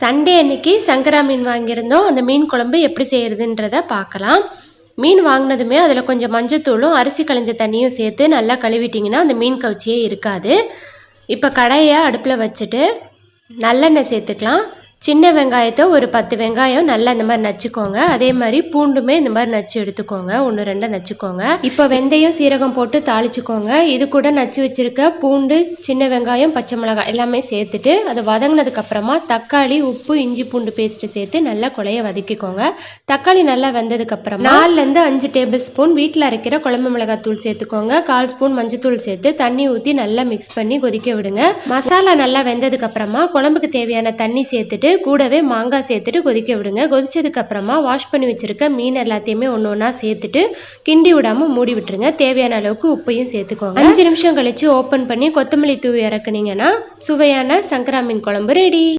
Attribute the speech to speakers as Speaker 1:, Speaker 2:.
Speaker 1: Sunday அன்னைக்கு சங்கரா மீன் வாங்கியிருந்தோம். அந்த மீன் குழம்பு எப்படி செய்கிறதுன்றத பார்க்கலாம். மீன் வாங்கினதுமே அதில் கொஞ்சம் மஞ்சத்தூளும் அரிசி களைஞ்ச தண்ணியும் சேர்த்து நல்லா கழுவிட்டிங்கன்னா அந்த மீன் கவுச்சியே இருக்காது. இப்போ கடையை அடுப்பில் வச்சுட்டு நல்லெண்ணெய் சேர்த்துக்கலாம். சின்ன வெங்காயத்தை ஒரு பத்து வெங்காயம் நல்லா இந்த மாதிரி நச்சுக்கோங்க. அதே மாதிரி பூண்டுமே இந்த மாதிரி நச்சு எடுத்துக்கோங்க. ஒன்று ரெண்டை நச்சுக்கோங்க. இப்போ வெந்தயம் சீரகம் போட்டு தாளிச்சுக்கோங்க. இது கூட நச்சு வச்சுருக்க பூண்டு சின்ன வெங்காயம் பச்சை மிளகாய் எல்லாமே சேர்த்துட்டு அதை வதங்கினதுக்கப்புறமா தக்காளி உப்பு இஞ்சி பூண்டு பேஸ்ட்டு சேர்த்து நல்லா குழைய வதக்கிக்கோங்க. தக்காளி நல்லா வெந்ததுக்கப்புறம் நாலுலேருந்து அஞ்சு டேபிள் ஸ்பூன் வீட்டில் அரைக்கிற குழம்பு மிளகாய் தூள் சேர்த்துக்கோங்க. கால் ஸ்பூன் மஞ்சத்தூள் சேர்த்து தண்ணி ஊற்றி நல்லா மிக்ஸ் பண்ணி கொதிக்க விடுங்க. மசாலா நல்லா வெந்ததுக்கப்புறமா குழம்புக்கு தேவையான தண்ணி சேர்த்துட்டு கூடவே மாங்காய் சேர்த்துட்டு கொதிக்க விடுங்க. கொதிச்சதுக்கப்புறமா வாஷ் பண்ணி வச்சிருக்க மீன் எல்லாத்தையுமே ஒன்று ஒன்றா சேர்த்துட்டு கிண்டி விடாம மூடி விட்டுருங்க. தேவையான அளவுக்கு உப்பையும் சேர்த்துக்கோங்க. அஞ்சு நிமிஷம் கழித்து ஓப்பன் பண்ணி கொத்தமல்லி தூவி இறக்குனீங்கன்னா சுவையான சங்கரா மீன் குழம்பு ரெடி